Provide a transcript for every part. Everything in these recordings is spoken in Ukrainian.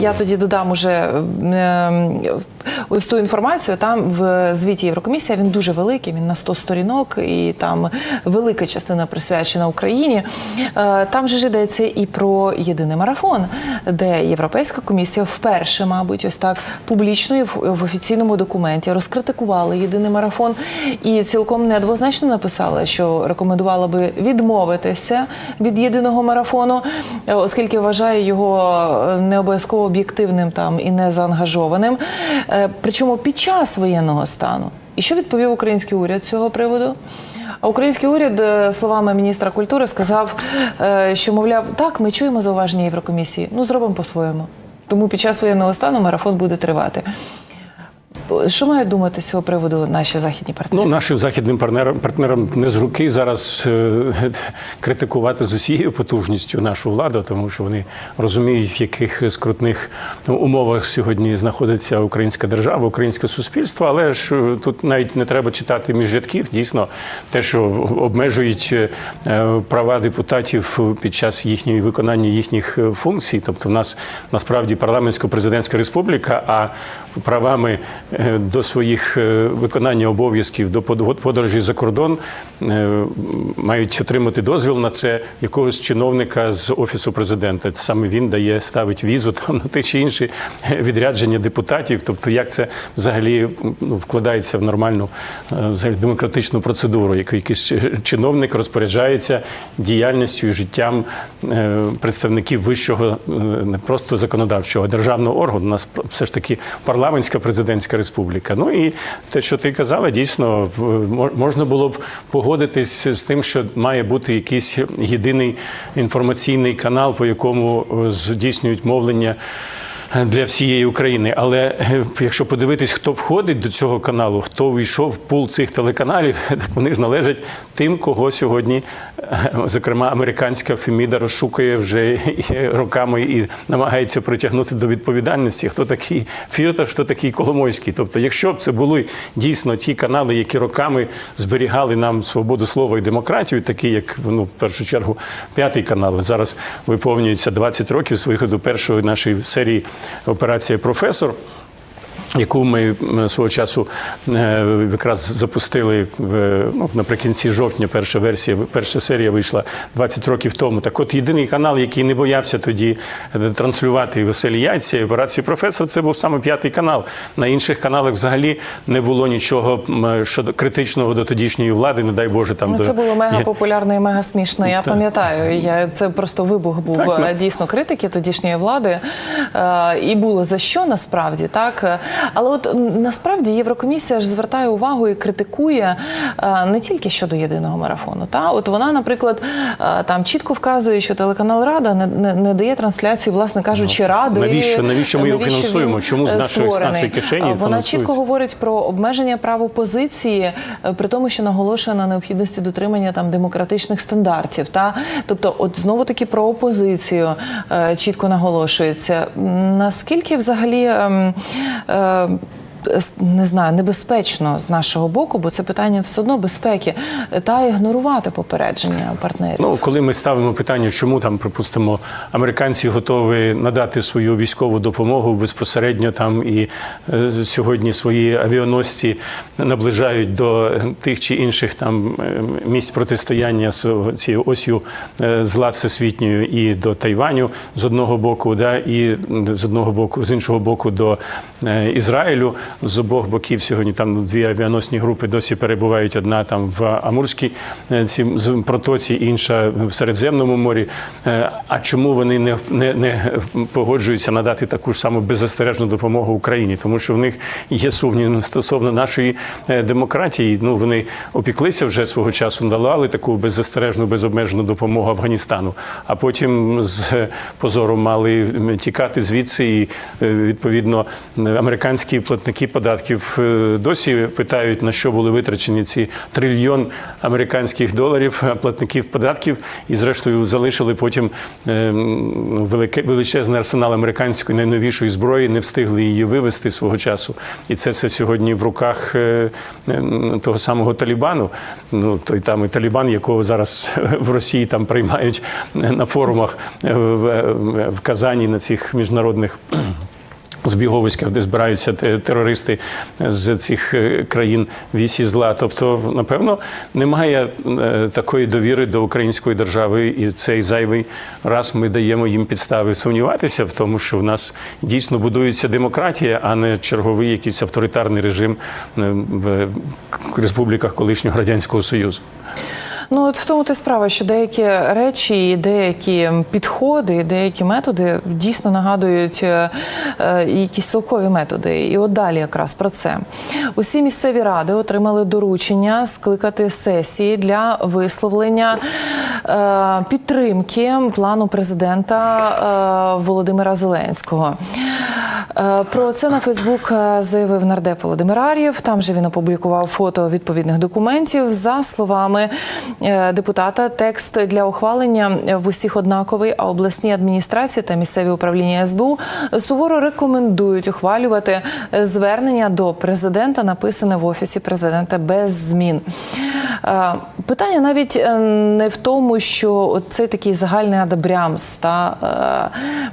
Я тоді додам уже ем, ось ту інформацію. Там в звіті Єврокомісія він дуже великий, він на 100 сторінок, і там велика частина присвячена Україні. Е, Там же ж йдеться і про єдиний марафон, де Європейська комісія вперше, мабуть, ось так публічно і в офіційному документі розкритикувала єдиний марафон і цілком неоднозначно написала, що рекомендувала би відмовитися від єдиного марафону, е, оскільки вважає його е, не обов'язково об'єктивним там і не заангажованим. Е, Причому під час воєнного стану. І що відповів український уряд з цього приводу? А український уряд, е, словами міністра культури, сказав, е, що мовляв, так, ми чуємо зауваження Єврокомісії, ну зробимо по-своєму. Тому під час воєнного стану марафон буде тривати. Що мають думати з цього приводу наші західні партнери? Ну, нашим західним партнерам, партнерам не з руки зараз е, критикувати з усією потужністю нашу владу, тому що вони розуміють, в яких скрутних умовах сьогодні знаходиться українська держава, українське суспільство. Але ж е, тут навіть не треба читати між рядків. Дійсно, те, що обмежують е, права депутатів під час їхньої виконання їхніх е, функцій. Тобто, в нас насправді парламентсько-президентська республіка, а правами до своїх е, виконання обов'язків до подо- подорожі за кордон е, мають отримати дозвіл на це якогось чиновника з офісу президента. Саме він дає ставить візу там на те чи інше відрядження депутатів. Тобто, як це взагалі ну, вкладається в нормальну е, взагалі демократичну процедуру, як якийсь чиновник розпоряджається діяльністю і життям е, представників вищого е, не просто законодавчого а державного органу. У нас все ж таки парламентська президентська республіка. Ну і те, що ти казала, дійсно можна було б погодитись з тим, що має бути якийсь єдиний інформаційний канал, по якому е, здійснюють мовлення. Для всієї України, але е, якщо подивитись, хто входить до цього каналу, хто війшов в пул цих телеканалів, так вони ж належать тим, кого сьогодні, е, зокрема, американська Феміда розшукує вже роками і намагається притягнути до відповідальності. Хто такий Фірташ, хто такий Коломойський. Тобто, якщо б це були дійсно ті канали, які роками зберігали нам свободу слова і демократію, такі як ну, в першу чергу п'ятий канал. Зараз виповнюється 20 років з виходу першої нашої серії операція Професор. Яку ми свого часу е, якраз запустили в ну, наприкінці жовтня. Перша версія, перша серія вийшла 20 років тому. Так, от єдиний канал, який не боявся тоді е, транслювати веселі яйця і операцію професор, це був саме п'ятий канал. На інших каналах взагалі не було нічого щодо критичного до тодішньої влади. Не дай Боже, там Ну, до це було мега популярно і мега смішно. Я Так. пам'ятаю. Я це просто вибух був Так, ну. е, дійсно критики тодішньої влади. Е, І було за що насправді так. Але от насправді Єврокомісія ж звертає увагу і критикує е, не тільки щодо єдиного марафону. Та от вона, наприклад, е, там чітко вказує, що телеканал Рада не, не, не дає трансляції, власне кажучи, ради. Ну, навіщо- навіщо ми його фінансуємо? Чому з е, нашої- з нашої кишені Вона чітко говорить про обмеження прав опозиції, е, при тому, що наголошує на необхідності дотримання там демократичних стандартів. Та тобто, от знову таки про опозицію е, чітко наголошується. Наскільки взагалі. um, Не знаю, небезпечно з нашого боку, бо це питання все одно безпеки, та ігнорувати попередження партнерів. Ну, коли ми ставимо питання, чому там, припустимо, американці готові надати свою військову допомогу безпосередньо там і е, сьогодні свої авіаносці наближають до тих чи інших там е, місць протистояння з цією осью е, зла всесвітньою і до Тайваню з одного боку, да, і з одного боку, з іншого боку, до е, Ізраїлю. З обох боків сьогодні там дві авіаносні групи досі перебувають. Одна там в Амурській е, протоці, інша в Середземному морі. Е, А чому вони не, не, не погоджуються надати таку ж саму беззастережну допомогу Україні? Тому що в них є сумніви стосовно нашої е, демократії. Ну вони опіклися вже свого часу, надавали таку беззастережну, безобмежену допомогу Афганістану, а потім з позором мали тікати звідси, і відповідно американські платники платники податків е, досі питають, на що були витрачені ці трильйон американських доларів е, платників податків, і зрештою залишили потім е, велике, величезний арсенал американської найновішої зброї, не встигли її вивести свого часу. І це все сьогодні в руках того самого Талібану. Ну той там і Талібан, якого зараз в Росії там приймають на форумах в Казані на цих міжнародних. Збіговиськах, де збираються терористи з цих е, країн вісі зла. Тобто, напевно, немає е, такої довіри до української держави, і цей зайвий раз ми даємо їм підстави сумніватися в тому, що в нас дійсно будується демократія, а не черговий якийсь авторитарний режим е, в республіках колишнього радянського союзу. Ну от в тому ти справа, що деякі речі, деякі підходи, деякі методи дійсно нагадують е, е, якісь силкові методи. І от далі якраз про це. Усі місцеві ради отримали доручення скликати сесії для висловлення е, підтримки плану президента Володимира Зеленського. Е, Про це на Фейсбук е, заявив нардеп Володимир Ар'єв. Там же він опублікував фото відповідних документів. За словами е, депутата, текст для ухвалення в усіх однаковий, а обласні адміністрації та місцеві управління СБУ суворо рекомендують ухвалювати звернення до президента, написане в офісі президента без змін. Е, Питання навіть е, не в тому, що от цей такий загальний адабрямс та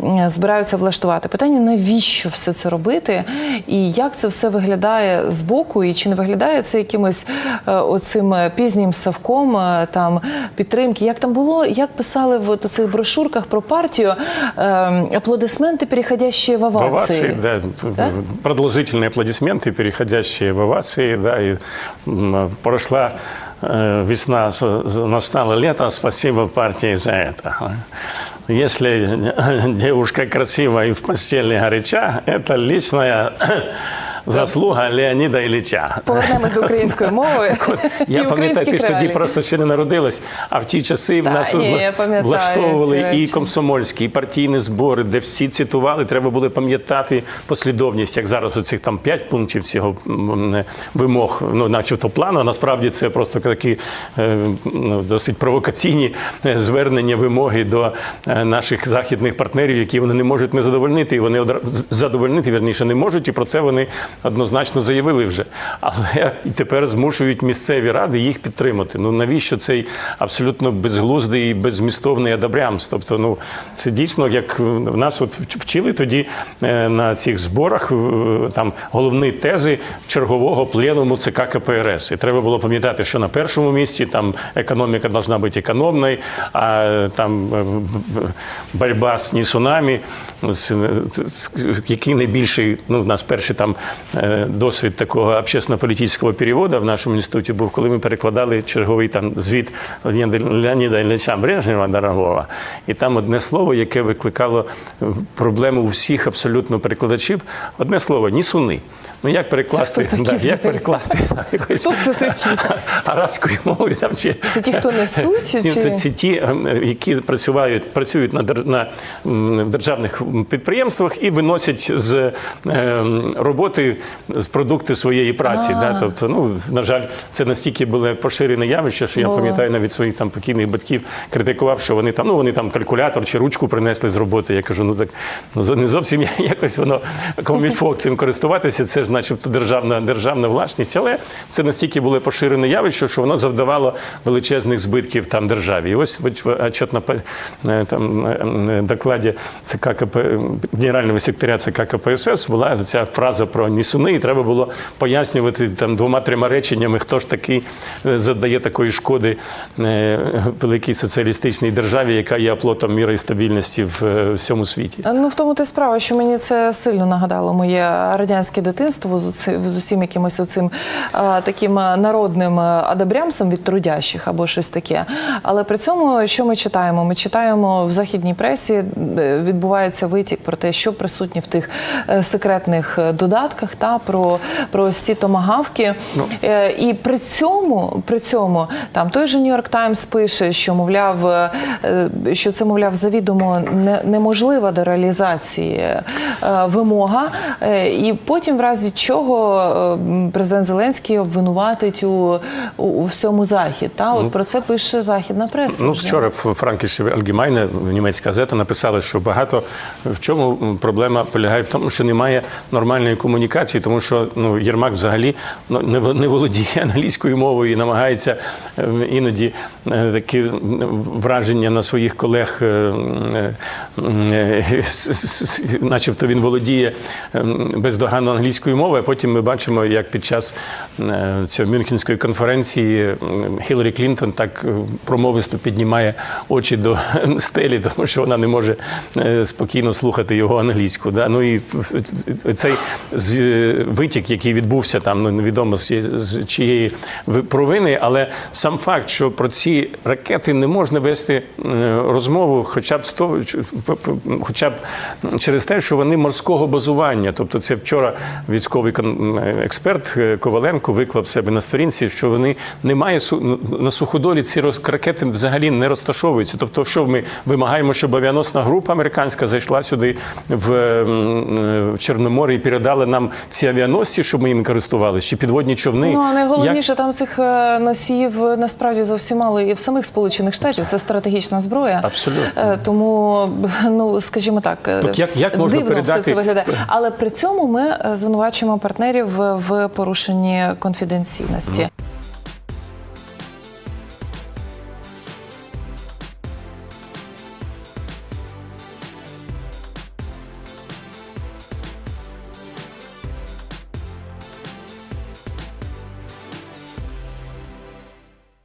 е, збираються влаштувати. Питання навіщо все це робити, і як це все виглядає з боку, і чи не виглядає це якимось е, оцим пізнім савком е, там підтримки? Як там було, як писали в от цих брошурках про партію е, аплодисменти, переходящі в В овації. овации, да, Да? продолжительные аплодисменты, переходящие в овации, да, и м, прошла э, весна, настала лето, спасибо партии за это. Если девушка красивая и в постели горяча, это личная заслуга Леонида Ильича. Повернемось до української мови. Я пам'ятаю, ти ж тоді просто ще не народилась, а в ті часи в нас влаштовували і комсомольські, і партійні збори, де всі цитували, треба було пам'ятати послідовність, як зараз у цих там п'ять пунктів цього вимог, ну начебто плану. а Насправді це просто такі е, ну, досить провокаційні е, звернення, вимоги до е, наших західних партнерів, які вони не можуть не задовольнити, і вони задовольнити вірніше не можуть, і про це вони однозначно заявили вже. Але і тепер змушують місцеві ради їх підтримати. Ну навіщо цей абсолютно безглуздий і беззмістовний адабрямс? Тобто, ну це дійсно як в нас от вчили тоді е, на цих зборах там головні тези чергового пленуму ЦК КПРС. І треба було пам'ятати, що на першому місці там економіка должна бути економною, а там е, боротьба з з- який найбільший, ну, в нас перший там досвід такого общественно-політичного переводу в нашому інституті був, коли ми перекладали черговий там звіт Леоніда Ілліча Брежнєва дорогого. І там одне слово, яке викликало е, проблему у всіх абсолютно перекладачів. Одне слово нісуни. Ну як перекласти? Це Да, як перекласти це арабською мовою там чи Це ті, хто несуть? ні, Чи... це, це ті, е, які працюють, працюють на, на державних підприємствах і виносять з е, роботи з продукти своєї праці. Да? Тобто, ну, на жаль, це настільки було поширене явище, що я пам'ятаю навіть своїх там покійних батьків критикував, що вони там, ну вони там калькулятор чи ручку принесли з роботи. Я кажу, ну так ну не зовсім якось воно комільфок цим користуватися. Це ж, начебто, державна державна власність, але це настільки було поширене явище, що воно завдавало величезних збитків там державі. І ось в отчетно е, там е, докладі ЦК КП генерального секретаря ЦК КПСС була ця фраза про нісуни, і треба було пояснювати там двома-трьома реченнями, хто ж такий е, завдає такої шкоди е, великій соціалістичній державі, яка є оплотом міра і стабільності в е, всьому світі. Ну, в тому ти справа, що мені це сильно нагадало моє радянське дитинство з, з усім якимось оцим а, таким народним адабрямсом від трудящих або щось таке. Але при цьому, що ми читаємо? Ми читаємо в західній пресі, е, відбувається витік про те, що присутні в тих е, секретних е, додатках, та про, про ось ці томагавки. Е, І при цьому, при цьому там той же Нью-Йорк Таймс пише, що мовляв, що це мовляв завідомо неможлива до реалізації вимога. І потім, в разі чого е, президент Зеленський обвинуватить у, у, у всьому захід. Та от про це пише західна преса. Ну, вже. вчора в Франкіші Альгімайне, німецька газета, написала, що багато в чому проблема полягає в тому, що немає нормальної комунікації, тому що ну, Єрмак взагалі ну, не, не володіє англійською мовою і намагається е, іноді е, такі враження на своїх колег, е, начебто він володіє е, бездоганно англійською мовою, а потім ми бачимо, як під час е, цієї Мюнхенської конференції Хіларі Клінтон так е, промовисто піднімає очі до стелі, тому що вона не може е, спокійно слухати його англійську. Да? Ну і цей витік, який відбувся там, ну невідомо з чиєї ви- провини, але сам факт, що про ці ракети не можна вести розмову, хоча б з того, хоча б через те, що вони морського базування. Тобто, це вчора військовий експерт е, Коваленко виклав себе на сторінці, що вони немає на суходолі ці ракети взагалі не розташовуються. Тобто, що ми вимагаємо, щоб авіаносна група американська зайшла сюди в, м, в Чорноморе і передала нам ці авіаносці, щоб ми їм користувалися, чи підводні човни. Ну а Як- найголовніше там цих е, носіїв е, насправді зовсім мало і в самих Сполучених Штатів. Це стратегічна зброя. Абсолютно. Е, Тому, ну скажімо так, е, От як- як можна дивно все це виглядає. Але при цьому ми е, звинувачуємо партнерів в- порушенні конфіденційності.